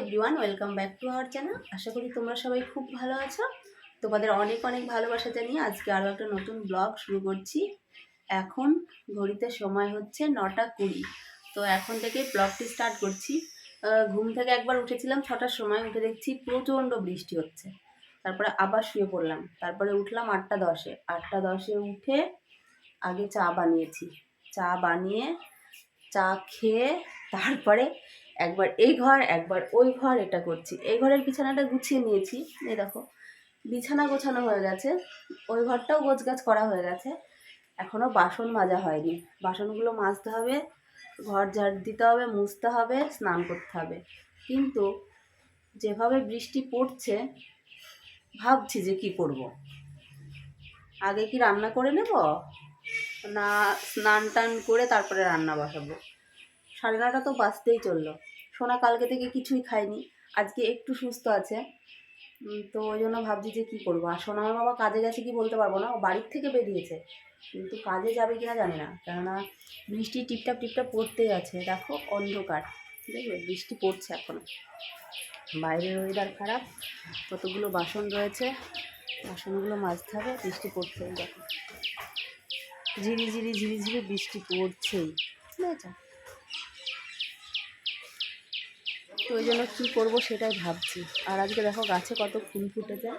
Everyone welcome back to our channel আশা করি তোমরা সবাই খুব ভালো আছো। তোমাদের অনেক অনেক ভালোবাসা জানিয়ে আজকে আরও একটা নতুন ব্লগ শুরু করছি। এখন ঘড়িতে সময় হচ্ছে নটা কুড়ি। তো এখন থেকে ব্লগটি স্টার্ট করছি। ঘুম থেকে একবার উঠেছিলাম, ছটার সময় উঠে দেখছি প্রচণ্ড বৃষ্টি হচ্ছে। তারপরে আবার শুয়ে পড়লাম। তারপরে উঠলাম আটটা দশে। আটটা দশে উঠে আগে চা বানিয়েছি। চা বানিয়ে চা খেয়ে তারপরে একবার এই ঘর, একবার ওই ঘর, এটা করছি। এই ঘরের বিছানাটা গুছিয়ে নিয়েছি। এই দেখো, বিছানা গোছানো হয়ে গেছে। ওই ঘরটাও গোছগাছ করা হয়ে গেছে। এখনও বাসন মাজা হয়নি। বাসনগুলো মাজতে হবে, ঘর ঝাড় দিতে হবে, মুছতে হবে, স্নান করতে হবে। কিন্তু যেভাবে বৃষ্টি পড়ছে, ভাবছি যে কি করব। আগে কি রান্না করে নেব? না, স্নান টান করে তারপরে রান্না বসাবো। সাড়ে নটা তো বাজতেই চলল। সোনা কালকে থেকে কিছুই খায়নি। আজকে একটু সুস্থ আছে। তো ওই জন্য ভাবছি যে কী করব? আর সোনা আমার বাবা কাজে গেছে কি বলতে পারব না? ও বাড়ির থেকে বেরিয়েছে। কিন্তু কাজে যাবে কিনা জানি না। কেননা বৃষ্টি টিপটাপ টিপটাপ পড়তেই আছে। দেখো অন্ধকার। দেখবে, বৃষ্টি পড়ছে এখনও। বাইরের ওয়েদার খারাপ। কতগুলো বাসন রয়েছে। বাসনগুলো মাজতে হবে। বৃষ্টি পড়ছে দেখো। ঝিরি ঝিরি ঝিরি ঝিরি বৃষ্টি পড়ছেই। বুঝেছ তো ওই জন্য কী করব সেটাই ভাবছি। আর আজকে দেখো গাছে কত ফুল ফুটেছে।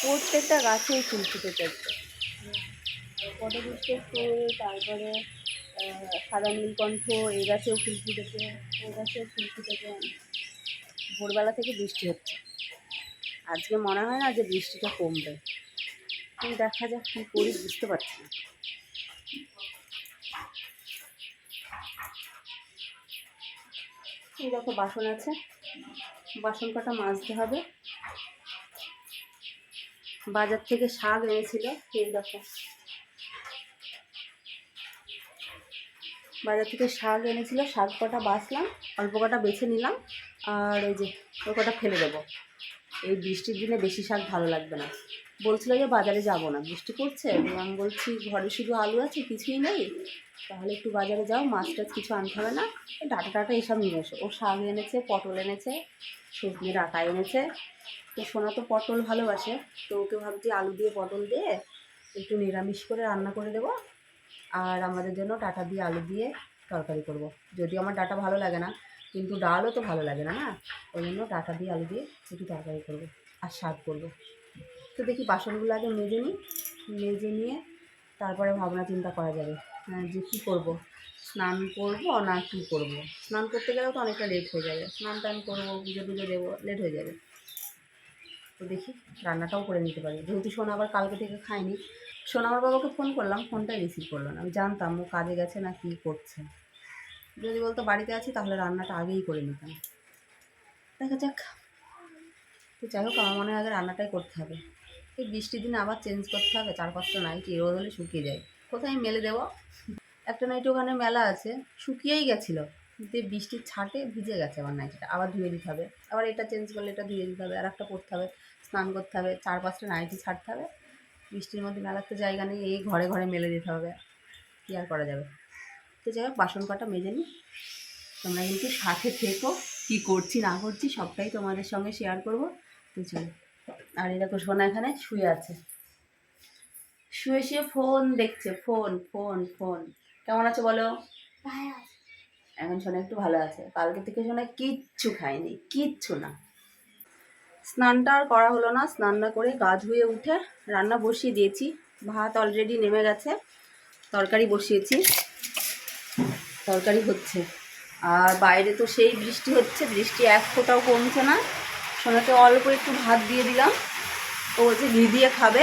প্রত্যেকটা গাছেই ফুল ফুটেছে। আজকে পটপুষ্পের ফুল, তারপরে সাদা নীলকণ্ঠ, এই গাছেও ফুল ফুটেছে ওই গাছেও ফুল ফুটেছে। ভোরবেলা থেকে বৃষ্টি হচ্ছে। আজকে মনে হয় না যে বৃষ্টিটা কমবে। দেখা যাক কী করি, বুঝতে পারছি না। এই দেখো, বাসন আছে। বাসন কটা মাজতে হবে। বাজার থেকে শাক এনেছিল, এই দেখো। বাজার থেকে শাক এনেছিল, শাক কটা বাছলাম অল্প কটা বেছে নিলাম, আর ওই যে, ওই কটা ফেলে দেবো। এই বৃষ্টির দিনে বেশি শাক ভালো লাগবে না। বলছিল যে বাজারে যাব না। বৃষ্টি পড়ছে? আমি বলছি, ঘরে শুধু আলু আছে, কিছুই নেই? তাহলে একটু বাজারে যাও মাছ টাছ কিছু আনতে হবে না। ডাটা টাটা এসব নিয়ে এসো। ও শাক এনেছে, পটল এনেছে সজনে ডাটা এনেছে। তো সোনা তো পটল ভালোবাসে, তো ওকে ভাবছি আলু দিয়ে পটল দিয়ে একটু নিরামিষ করে রান্না করে দেবো। আর আমাদের জন্য ডাটা দিয়ে আলু দিয়ে তরকারি করব। যদি আমার ডাটা ভালো লাগে না, কিন্তু ডালও তো ভালো লাগে না না? ওই জন্য ডাটা দিয়ে আলু দিয়ে একটু তরকারি করব আর শাক করব। তো দেখি বাসনগুলো আগে মেজে নিই। মেজে নিয়ে তারপরে ভাবনা চিন্তা করা যাবে। যে কী করব? স্নান করব না কী করব? স্নান করতে গেলেও তো অনেকটা লেট হয়ে যাবে। স্নান টান করব, পুজো টুজো দেবো লেট হয়ে যাবে। তো দেখি, রান্নাটাও করে নিতে পারি। যেহেতু সোনা আবার কালকে থেকে খায়নি, সোনা আমার বাবাকে ফোন করলাম ফোনটাই রিসিভ করল না। আমি জানতাম ও কাজে গেছে না কী করছে। যদি বলতো বাড়িতে আছি, তাহলে রান্নাটা আগেই করে নিতাম। দেখা যাক। তো যাই হোক, আমার মনে হয় আগে রান্নাটাই করতে হবে। এই বৃষ্টির দিনে আবার চেঞ্জ করতে হবে, চার পাঁচটা নাইটি রোদ হলে শুকিয়ে যায়। কোথায় মেলে দেবো? একটা নাইটি ওখানে মেলা আছে, শুকিয়েই গেছিল। এই বৃষ্টির ছাটে ভিজে গেছে আমার নাইটিটা আবার ধুয়ে দিতে হবে। আবার এটা চেঞ্জ করলে এটা ধুয়ে দিতে হবে। আর একটা পরতে হবে, স্নান করতে হবে। চার পাঁচটা নাইটি ছাড়তে হবে। বৃষ্টির মধ্যে মেলার তো জায়গা নেই, এই ঘরে ঘরে মেলে দিতে হবে। কী আর করা যাবে? তো যাই হোক, বাসন কটা মেজে নিই তোমরা কিন্তু সাথে থেকো, কী করছি না করছি সবটাই তোমাদের সঙ্গে শেয়ার করব। তো চলো। আর দেখো সোনা এখানে শুয়ে আছে। শুয়ে শুয়ে ফোন দেখছে ফোন ফোন ফোন কেমন আছে বলো? এখন সোনা একটু ভালো আছে। কালকে থেকে সোনা কিচ্ছু খায়নি কিচ্ছু না। স্নানটা আর করা হলো না স্নান না করে গা ধুয়ে উঠে রান্না বসিয়ে দিয়েছি। ভাত অলরেডি নেমে গেছে তরকারি বসিয়েছি। তরকারি হচ্ছে। আর বাইরে তো সেই বৃষ্টি হচ্ছে বৃষ্টি এক ফোঁটাও কমছে না। সোনাকে অল্প একটু ভাত দিয়ে দিলাম। ও বলছে ঘি দিয়ে খাবে।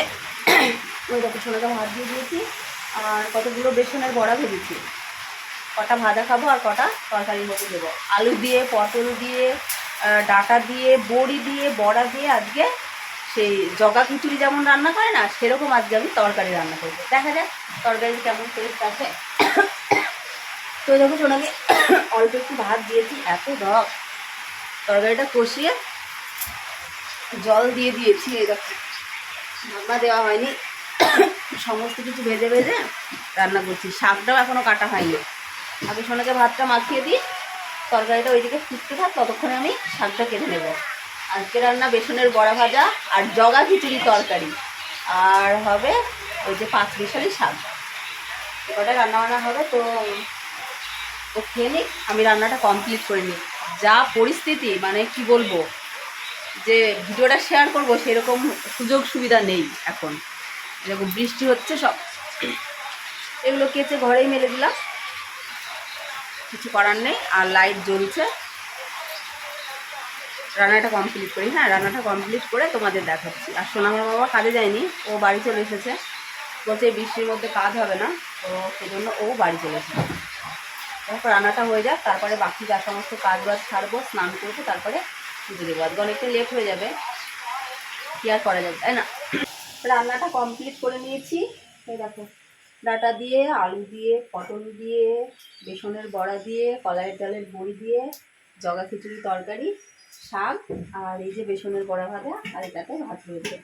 ওই দেখো সোনাকে ভাত দিয়ে দিয়েছি আর কতগুলো বেসনের বড়া ভেজেছি। কটা ভাজা খাব আর কটা তরকারির মতো দেবো। আলু দিয়ে, পটল দিয়ে ডাঁটা দিয়ে, বড়ি দিয়ে, বড়া দিয়ে আজকে সেই জগা খিচুড়ি যেমন রান্না করে না, সেরকম আজকে আমি তরকারি রান্না করব। দেখা যাক তরকারি কেমন টেস্ট আছে। তো যখন সোনাকে অল্প একটু ভাত দিয়েছি, এত রক তরকারিটা কষিয়ে জল দিয়ে দিয়েছি দেখো। ঢাকনা দেওয়া হয়নি। সমস্ত কিছু ভেজে ভেজে রান্না করছি। শাকটাও এখনও কাটা হয়নি। আগে সোনাকে ভাতটা মাখিয়ে দিই, তরকারিটা ওইদিকে ফুটতে থাক, ততক্ষণে আমি শাকটা কেটে নেব। আজকে রান্না বেসনের বড়া ভাজা আর জগা খিচুড়ি তরকারি। আর হবে ওই যে পাঁচ বিশালি শাক। এবারে রান্না বান্না হবে, তো ও খেয়ে নিক, আমি রান্নাটা কমপ্লিট করে নিই। যা পরিস্থিতি মানে কি বলব? যে ভিডিওটা শেয়ার করব, সেরকম সুযোগ সুবিধা নেই এখন। যেরকম বৃষ্টি হচ্ছে সব। এগুলো কেচে ঘরেই মেলে দিলাম। কিছু করার নেই, আর লাইট জ্বলছে। রান্নাটা কমপ্লিট করি হ্যাঁ রান্নাটা কমপ্লিট করে তোমাদের দেখাচ্ছি। আর সোনামার বাবা কাজে যায়নি, ও বাড়ি চলে এসেছে। বলছে বৃষ্টির মধ্যে কাজ হবে না, তো সেজন্য ও বাড়ি চলে এসেছে। তারপর রান্নাটা হয়ে যাক, তারপরে বাকি যা সমস্ত কাজ বাজ ছাড়বো, স্নান করব, তারপরে পুজো দেবো। আজকে অনেকটা লেট হয়ে যাবে, কি আর করা যাবে, তাই না? রান্নাটা কমপ্লিট করে নিয়েছি। এই দেখো, ডাটা দিয়ে, আলু দিয়ে, পটল দিয়ে, বেসনের বড়া দিয়ে, কলাইয়ের ডালের বড়ি দিয়ে, জগা খিচুড়ি তরকারি, শাক আর এই যে বেসনের বড়া ভাজা আর এটাতে ভাত রয়েছে।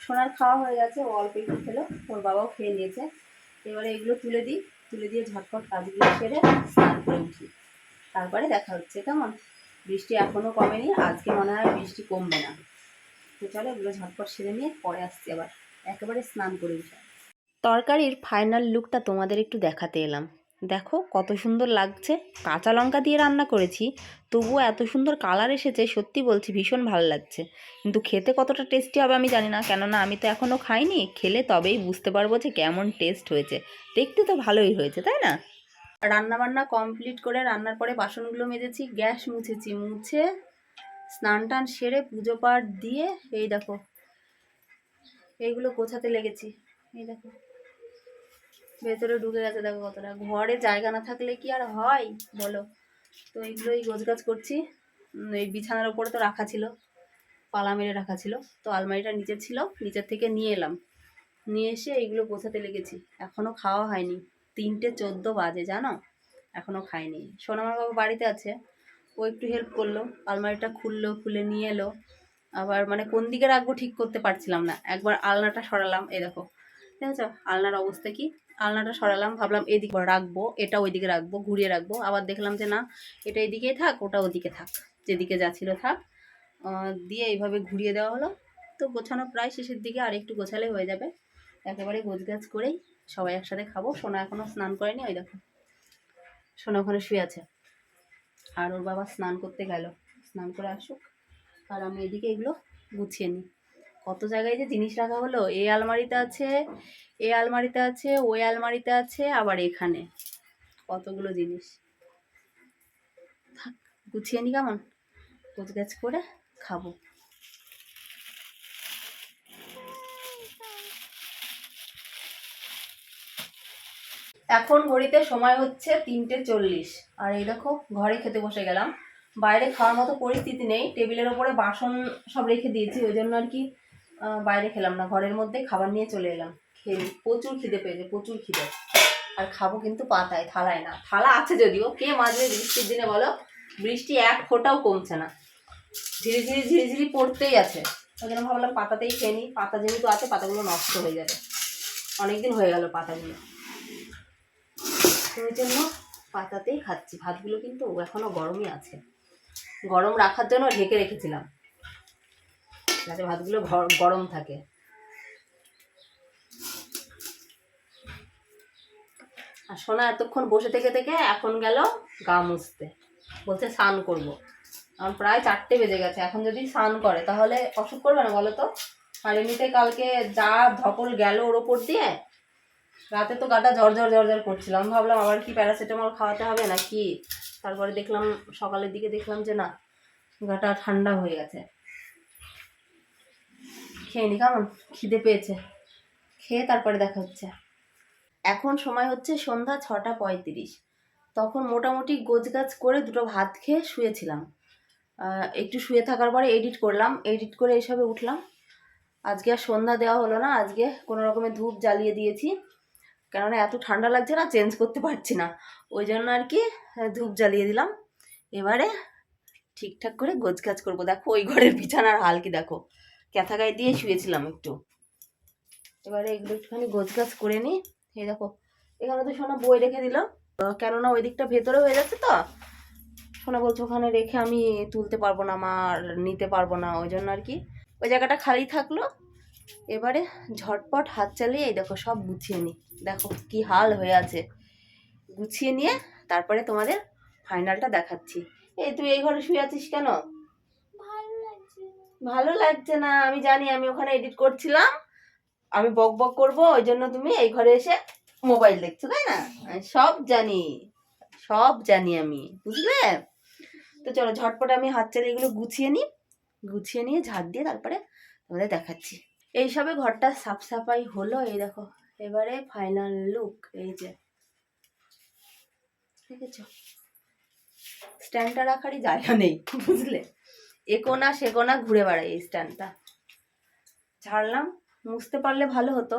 সোনার খাওয়া হয়ে গেছে, ও অল্প একটু খেলো, ওর বাবাও খেয়ে নিয়েছে। এবারে এগুলো তুলে দিই, তুলে দিয়ে ঝটপট কাজগুলো সেরে স্নান করে উঠি। তারপরে দেখা হচ্ছে, কেমন? বৃষ্টি এখনও কমেনি, আজকে মনে হয় বৃষ্টি কমবে না। তো চলো এগুলো ঝটপট সেরে নিয়ে পরে আসছি আবার। একেবারে স্নান করে উঠে। তরকারির ফাইনাল লুকটা তোমাদের একটু দেখাতে এলাম। দেখো কত সুন্দর লাগছে। কাঁচা লঙ্কা দিয়ে রান্না করেছি, তবুও এত সুন্দর কালার এসেছে, সত্যি বলছি ভীষণ ভালো লাগছে। কিন্তু খেতে কতটা টেস্টি হবে আমি জানি না, কেননা আমি তো এখনও খাইনি। খেলে তবেই বুঝতে পারব যে কেমন টেস্ট হয়েছে। দেখতে তো ভালোই হয়েছে, তাই না? রান্না বান্না কমপ্লিট করে রান্নার পরে বাসনগুলো মেজেছি, গ্যাস মুছেছি। মুছে স্নান টান সেরে পুজো পাঠ দিয়ে, এই দেখো, এইগুলো গোছাতে লেগেছি, এই দেখো। ভেতরে ঢুকে গেছে, দেখো কতটা। ঘরে জায়গা না থাকলে কি আর হয়, বলো? তো এইগুলোই গোছগাছ করছি। এই বিছানার ওপরে তো রাখা ছিল, পালা মেরে রাখা ছিল। তো আলমারিটা নিচে ছিল, নিচের থেকে নিয়ে এলাম। নিয়ে এসে এইগুলো গোছাতে লেগেছি। এখনও খাওয়া হয়নি। তিনটে চোদ্দ বাজে, জানো? এখনও খাইনি। সোনামার বাবা বাড়িতে আছে। ও একটু হেল্প করল, আলমারিটা খুললো, খুলে নিয়ে এলো। আবার মানে কোন দিকে রাখব ঠিক করতে পারছিলাম না, একবার আলনাটা সরালাম, এই দেখো। ঠিক আছে? আলনার অবস্থা কি? আলনাটা সরালাম, ভাবলাম এদিকে রাখব, এটা ওইদিকে রাখব, ঘুরিয়ে রাখব। আবার দেখলাম যে না, এটা এদিকেই থাক, ওটা ওদিকে থাক, যেদিকে যা ছিল থাক। দিয়ে এইভাবে ঘুরিয়ে দেওয়া হলো। তো গোছানো প্রায় শেষের দিকে আর একটু গোছালে হয়ে যাবে। একেবারে গোছগাছ করেই সবাই একসাথে খাব। সোনা এখনও স্নান করেনি, ওই দেখো। সোনা ওখানে শুয়ে আছে। আর ওর বাবা স্নান করতে গেল। স্নান করে আসুক। আর আমি এদিকে এগুলো গুছিয়ে নিই। কত জায়গায় যে জিনিস রাখা হলো এই আলমারিতে আছে, এ আলমারিতে আছে, ওই আলমারিতে আছে, আবার এখানে। কতগুলো জিনিস। থাক, গুছিয়ে নি কেমন? গোছগাছ করে খাব। এখন ঘড়িতে সময় হচ্ছে তিনটে চল্লিশ। আর এই দেখো, ঘরে খেতে বসে গেলাম। বাইরে খাওয়ার মতো পরিস্থিতি নেই। টেবিলের ওপরে বাসন সব রেখে দিয়েছি, ওই জন্য আর কি বাইরে খেলাম না। ঘরের মধ্যে খাবার নিয়ে চলে এলাম। খেয়ে প্রচুর খিদে পেয়েছে, প্রচুর খিদে। আর খাব কিন্তু পাতায়, থালায় না। থালা আছে যদিও, কে মাজবে বৃষ্টির দিনে বলো, বৃষ্টি এক ফোঁটাও কমছে না। ঝিরি ঝিরি ঝিরি ঝিরি পড়তেই আছে। ওই জন্য ভাবলাম পাতাতেই খেয়ে নিই পাতা যেহেতু আছে, পাতাগুলো নষ্ট হয়ে যাবে। অনেকদিন হয়ে গেল পাতাগুলো। তো ওই জন্য পাতাতেই খাচ্ছি। ভাতগুলো কিন্তু এখনও গরমই আছে। গরম রাখার জন্য ঢেকে রেখেছিলাম। যাতে ভাতগুলো গরম থাকে। আর সোনা এতক্ষণ বসে থেকে থেকে এখন গেল গা মুছতে। বলছে, স্নান করব। এখন প্রায় চারটে বেজে গেছে। এখন যদি স্নান করে, তাহলে অসুখ করবে না বলো তো? আর এমনিতে কালকে যা ধকল গেল ওর ওপর দিয়ে রাতে তো গাটা জ্বর জ্বর জ্বর জ্বর করছিলাম। ভাবলাম আবার কি প্যারাসিটামল খাওয়াতে হবে না কি তারপরে দেখলাম, সকালের দিকে দেখলাম যে না, গাটা ঠান্ডা হয়ে গেছে। খেয়ে নি কেমন? খিদে পেয়েছে। খেয়ে তারপরে দেখা হচ্ছে। এখন সময় হচ্ছে সন্ধ্যা ছটা পঁয়ত্রিশ। তখন মোটামুটি গোছগাছ করে দুটো ভাত খেয়ে শুয়েছিলাম। একটু শুয়ে থাকার পরে এডিট করলাম। এডিট করে এসবে উঠলাম। আজকে আর সন্ধ্যা দেওয়া হলো না। আজকে কোনো রকমের ধূপ জ্বালিয়ে দিয়েছি। কেননা এত ঠান্ডা লাগছে না চেঞ্জ করতে পারছি না। ওই জন্য আর কি ধূপ জ্বালিয়ে দিলাম। এবারে ঠিকঠাক করে গোছগাছ করব। দেখো, ওই ঘরের বিছানার হাল কি দেখো। ক্যাথা গায়ে দিয়ে শুয়েছিলাম একটু। এবারে এগুলো একটুখানি গোছগাছ করে নিই। এই দেখো, এখানে তো সোনা বই রেখে দিল। কেননা ওই দিকটা ভেতরে হয়ে যাচ্ছে তো, সোনা বলছে ওখানে রেখে আমি তুলতে পারব না, আমার নিতে পারব না, ওই জন্য আর কি। ওই জায়গাটা খালি থাকল। এবারে ঝটপট হাত চালিয়ে এই দেখো সব গুছিয়ে নিই। দেখো কি হাল হয়ে আছে। গুছিয়ে নিয়ে তারপরে তোমাদের ফাইনালটা দেখাচ্ছি। এই তুই এই ঘরে শুয়ে আছিস কেন? ভালো লাগছে না। আমি জানি আমি ওখানে এডিট করছিলাম। আমি বক বক করব ওই জন্য তুমি এই ঘরে এসে মোবাইল দেখছ তাই না? সব জানি সব জানি আমি বুঝলে? তো চলো ঝটপট আমি হাত চালিয়ে এগুলো গুছিয়ে নিই। গুছিয়ে নিয়ে ঝাড় দিয়ে তারপরে তোমাদের দেখাচ্ছি। এইসবে ঘরটা সাফ সাফাই হলো, এই দেখো। এবারে ফাইনাল লুক এই যে। ঠিক আছে? স্ট্যান্ডটা রাখারই জায়গা নেই, বুঝলে? এ কোনা, সে কোনা ঘুরে বেড়ায় এই স্ট্যান্ডটা ছাড়লাম, মুছতে পারলে ভালো হতো,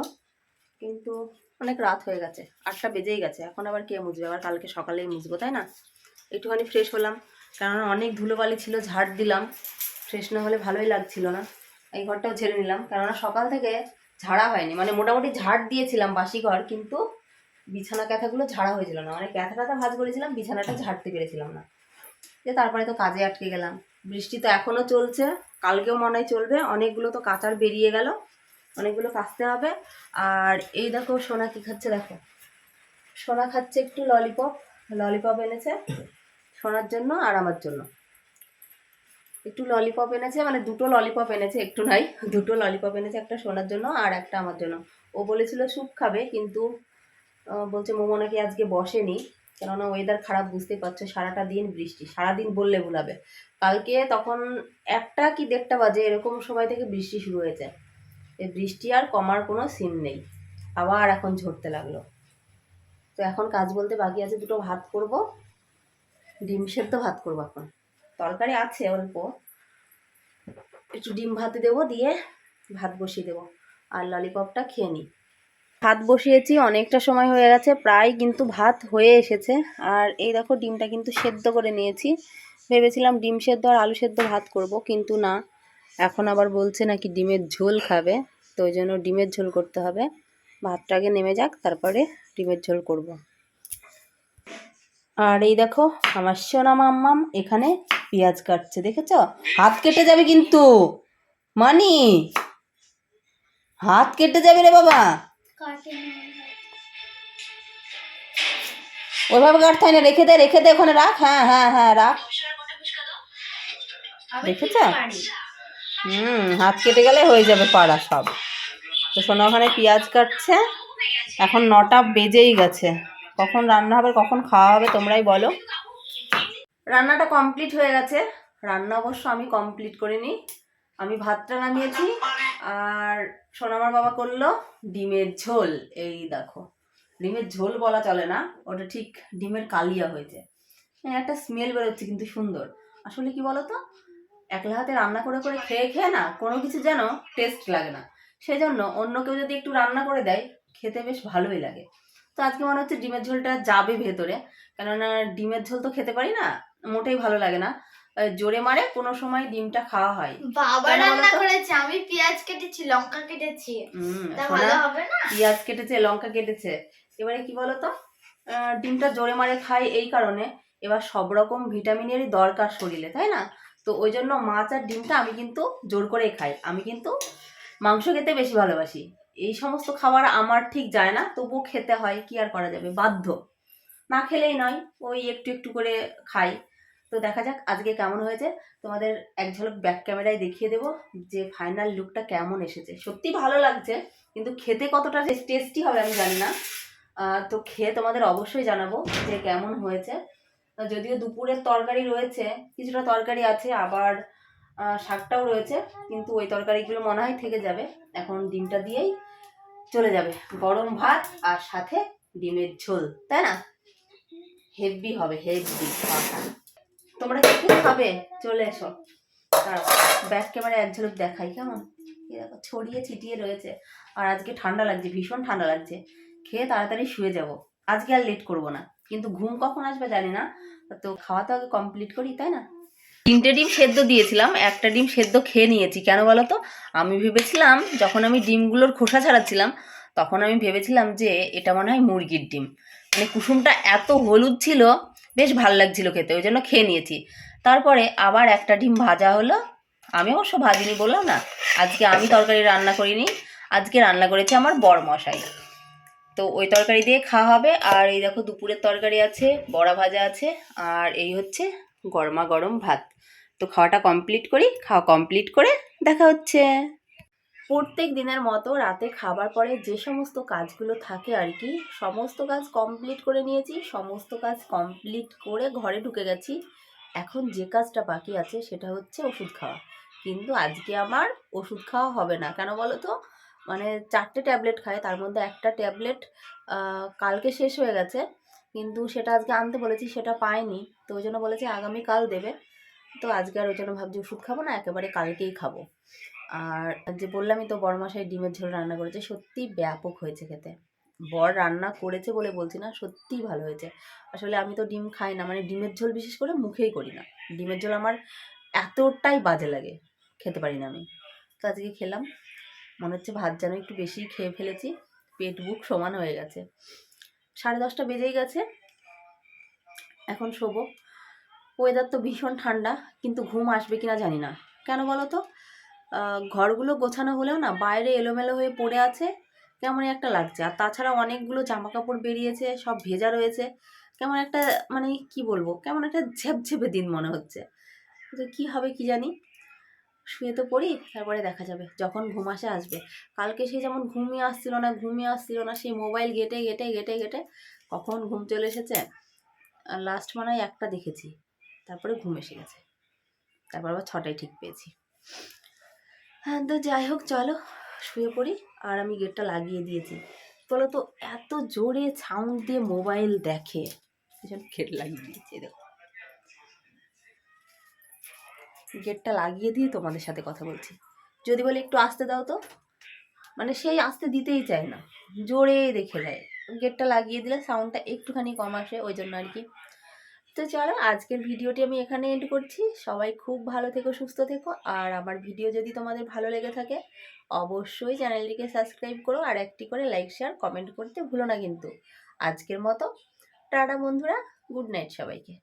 কিন্তু অনেক রাত হয়ে গেছে, আটটা বেজেই গেছে। এখন আবার কে মুছবে? আবার কালকে সকালেই মুছবো, তাই না? একটুখানি ফ্রেশ হলাম, কেননা অনেক ধুলোবালি ছিল, ঝাড় দিলাম। ফ্রেশ না হলে ভালোই লাগছিল না। এই ঘরটাও ঝেড়ে নিলাম। কেননা সকাল থেকে ঝাড়া হয়নি। মানে মোটামুটি ঝাড় দিয়েছিলাম বাসি ঘর, কিন্তু বিছানা ক্যাথাগুলো ঝাড়া হয়েছিল না। মানে ক্যাথা টাথা ভাজ করেছিলাম, বিছানাটা ঝাড়তে পেরেছিলাম না। যে তারপরে তো কাজে আটকে গেলাম। বৃষ্টি তো এখনও চলছে, কালকেও মনে হয় চলবে। অনেকগুলো তো কাঁচার বেরিয়ে গেল, অনেকগুলো কাচতে হবে। আর এই দেখো সোনা কি খাচ্ছে, দেখো। সোনা খাচ্ছে একটু ললিপপ। ললিপপ এনেছে সোনার জন্য আর আমার জন্য। একটু ললিপপ এনেছে মানে দুটো ললিপপ এনেছে, একটু নাই, দুটো ললিপপ এনেছে, একটা সোনার জন্য আর একটা আমার জন্য। ও বলেছিল স্যুপ খাবে, কিন্তু বলছে মোমো নাকি আজকে বসেনি, কেননা ওয়েদার খারাপ, বুঝতেই পারছ, সারাটা দিন বৃষ্টি, সারাদিন বললে ভুলাবে। কালকে তখন একটা কি দেড়টা বাজে, এরকম সময় থেকে বৃষ্টি শুরু হয়েছে। এই বৃষ্টি আর কমার কোনো সিন নেই, আবার এখন ঝরতে লাগল। তো এখন কাজ বলতে বাকি আছে, দুটো ভাত করব, ডিম সেদ্ধ ভাত করব এখন। তরকারি আছে অল্প। একটু ডিম ভাতে দেবো, দিয়ে ভাত বসিয়ে দেবো। আর ললিপপটা খেয়ে নিই। ভাত বসিয়েছি, অনেকটা সময় হয়ে গেছে, প্রায় কিন্তু ভাত হয়ে এসেছে। আর এই দেখো, ডিমটা কিন্তু সেদ্ধ করে নিয়েছি। ভেবেছিলাম ডিম সেদ্ধ আর আলু সেদ্ধ ভাত করব, কিন্তু না। এখন আবার বলছে নাকি ডিমের ঝোল খাবে, তো ওই জন্য ডিমের ঝোল করতে হবে। ভাতটা আগে নেমে যাক, তারপরে ডিমের ঝোল করব। আর এই দেখো, আমার সোনা মাম্মাম এখানে পেঁয়াজ কাটছে, দেখেছ? হাত কেটে যাবে কিন্তু। মানি, হাত কেটে যাবে রে বাবা। ওইভাবে কাটতে হয় না, রেখে দে রেখে দে ওখানে, রাখ। হ্যাঁ হ্যাঁ হ্যাঁ রাখ। দেখেছ? হুম, হাত কেটে গেলে হয়ে যাবে পাড়া সব। তো সোনা ওখানে পেঁয়াজ কাটছে। এখন নটা বেজেই গেছে। কখন রান্না হবে কখন খাওয়া হবে তোমরাই বলো। রান্নাটা কমপ্লিট হয়ে গেছে। রান্না অবশ্য আমি কমপ্লিট করিনি। আমি ভাতটা নামিয়েছি আর সোনামার বাবা করল ডিমের ঝোল। এই দেখো ডিমের ঝোল বলা চলে না ওটা ঠিক ডিমের কালিয়া হয়েছে। হ্যাঁ, একটা স্মেল বেরোচ্ছে কিন্তু সুন্দর। আসলে কি বলতো একলা হাতে রান্না করে করে খেয়ে খেয়ে না কোনো কিছু যেন টেস্ট লাগে না। সেজন্য অন্য কেউ যদি একটু রান্না করে দেয় খেতে বেশ ভালোই লাগে। তো আজকে মনে হচ্ছে ডিমের ঝোলটা যাবে ভেতরে। কেননা ডিমের ঝোল তো খেতে পারি না মোটেই ভালো লাগে না। জোরে মারে কোনো সময় ডিমটা খাওয়া হয়। বাবা রান্না করেছে আমি পেঁয়াজ কেটেছি লঙ্কা কেটেছি। ভালো হবে না? পেঁয়াজ কেটেছে লঙ্কা কেটেছে। এবারে কি বলতো? ডিমটা জোরে মারে খাই এই কারণে। এবার সব রকম ভিটামিনেরই দরকার শরীরে তাই না? তো ওই জন্য মাছ আর ডিমটা আমি কিন্তু জোর করে খাই। আমি কিন্তু মাংস খেতে বেশি ভালোবাসি। এই সমস্ত খাবার আমার ঠিক যায় না, তবুও খেতে হয়, কি আর করা যাবে? বাধ্য। না খেলেই নয়, ওই একটু একটু করে খাই। তো দেখা যাক আজকে কেমন হয়েছে। তোমাদের এক ঝলক ব্যাক ক্যামেরায় দেখিয়ে দেবো যে ফাইনাল লুকটা কেমন এসেছে। সত্যি ভালো লাগছে, কিন্তু খেতে কতটা টেস্টি হবে আমি জানি না। তো খেয়ে তোমাদের অবশ্যই জানাব যে কেমন হয়েছে। যদিও দুপুরের তরকারি রয়েছে, কিছুটা তরকারি আছে, আবার শাকটাও রয়েছে, কিন্তু ওই তরকারিগুলো মনে হয় থেকে যাবে। এখন ডিমটা দিয়েই চলে যাবে। গরম ভাত আর সাথে ডিমের ঝোল, তাই না? হেভি হবে হেভি তোমরা কি খাবে? চলে এসো। ব্যাক ক্যামেরা এক ঝলক দেখাই, কেমন? ছড়িয়ে ছিটিয়ে রয়েছে। আর আজকে ঠান্ডা লাগছে, ভীষণ ঠান্ডা লাগছে। খেয়ে তাড়াতাড়ি শুয়ে যাব। আজকে আর লেট করব না। কিন্তু ঘুম কখন আসবে জানি না। তো খাওয়া তো আগে কমপ্লিট করি, তাই না? তিনটে ডিম সেদ্ধ দিয়েছিলাম, একটা ডিম সেদ্ধ খেয়ে নিয়েছি। কেন বলো তো আমি ভেবেছিলাম, যখন আমি ডিমগুলোর খোসা ছাড়াচ্ছিলাম, তখন আমি ভেবেছিলাম যে এটা মনে হয় মুরগির ডিম। মানে কুসুমটা এত হলুদ ছিল, বেশ ভালো লাগছিল খেতে, ওই জন্য খেয়ে নিয়েছি। তারপরে আবার একটা ডিম ভাজা হলো। আমি অবশ্য ভাজিনি বললাম না, আজকে আমি তরকারি রান্না করিনি, আজকে রান্না করেছে আমার মশাই তো ওই তরকারি দিয়ে খাওয়া হবে, আর এই দেখো দুপুরের তরকারি আছে, বড়া ভাজা আছে, আর এই হচ্ছে গরমা গরম ভাত। তো খাওয়াটা কমপ্লিট করি, খাওয়া কমপ্লিট করে দেখা হচ্ছে। প্রত্যেক দিনের মতো রাতে খাবার পরে যে সমস্ত কাজগুলো থাকে আর কি, সমস্ত কাজ কমপ্লিট করে নিয়েছি, সমস্ত কাজ কমপ্লিট করে ঘরে ঢুকে গেছি। এখন যে কাজটা বাকি আছে সেটা হচ্ছে ওষুধ খাওয়া। কিন্তু আজকে আমার ওষুধ খাওয়া হবে না। কেন বলো তো মানে চারটে ট্যাবলেট খায়, তার মধ্যে একটা ট্যাবলেট কালকে শেষ হয়ে গেছে। কিন্তু সেটা আজকে আনতে বলেছি, সেটা পাইনি। তো ওই জন্য বলেছি আগামীকাল দেবে। তো আজকে আর ওই জন্য ভাবছি ওষুধ খাব না, একেবারে কালকেই খাব। আর যে বললামই তো, বড় মশাই ডিমের ঝোল রান্না করেছে সত্যি ব্যাপক হয়েছে খেতে। বর রান্না করেছে বলে বলছি না, সত্যিই ভালো হয়েছে। আসলে আমি তো ডিম খাই না মানে ডিমের ঝোল বিশেষ করে মুখেই করি না। ডিমের ঝোল আমার এতটাই বাজে লাগে, খেতে পারি না আমি। তো আজকে খেলাম। মনে হচ্ছে ভাত যেন একটু বেশি খেয়ে ফেলেছি, পেট বুক সমান হয়ে গেছে। সাড়ে দশটা বেজেই গেছে। এখন শোবো। ওয়েদার তো ভীষণ ঠান্ডা, কিন্তু ঘুম আসবে কিনা জানি না। কেন বলো তো ঘরগুলো গোছানো হলেও না, বাইরে এলোমেলো হয়ে পড়ে আছে কেমন একটা লাগছে। আর তাছাড়া অনেকগুলো জামা কাপড় বেরিয়েছে, সব ভেজা রয়েছে। কেমন একটা মানে কি বলব? কেমন একটা ঝেপঝেপে দিন মনে হচ্ছে। তো কি হবে কি জানি? শুয়ে তো পড়ি, তারপরে দেখা যাবে যখন ঘুম আসে আসবে। কালকে সে যেমন ঘুমিয়ে আসছিল না ঘুমিয়ে আসছিল না, সেই মোবাইল ঘেটে ঘেটে ঘেটে ঘেটে কখন ঘুম চলে এসেছে আর লাস্ট মনে একটা দেখেছি, তারপরে ঘুম এসে গেছে, তারপর আবার ছটায় ঠিক পেয়েছি। হ্যাঁ তো যাই হোক, চলো, শুয়ে পড়ি, আর আমি গেটটা লাগিয়ে দিয়েছি। বলো তো, এত জোরে সাউন্ড দিয়ে মোবাইল দেখে গেট লাগিয়ে দিয়েছি দেখো। গেটটা লাগিয়ে দিয়ে তোমাদের সাথে কথা বলছি। যদি বলে একটু আসতে দাও তো। মানে সেই আসতে দিতেই চায় না। জোরে দেখে দেয় গেটটা লাগিয়ে দিলে সাউন্ডটা একটুখানি কম আসে, ওই জন্য আর কি। তো চলো, আজকের ভিডিওটি আমি এখানে এন্ড করছি। সবাই খুব ভালো থেকো, সুস্থ থেকো। আর আমার ভিডিও যদি তোমাদের ভালো লেগে থাকে, অবশ্যই চ্যানেলটিকে সাবস্ক্রাইব করো আর একটি করে লাইক শেয়ার কমেন্ট করতে ভুলো না কিন্তু। আজকের মতো। টাটা বন্ধুরা গুড নাইট সবাইকে।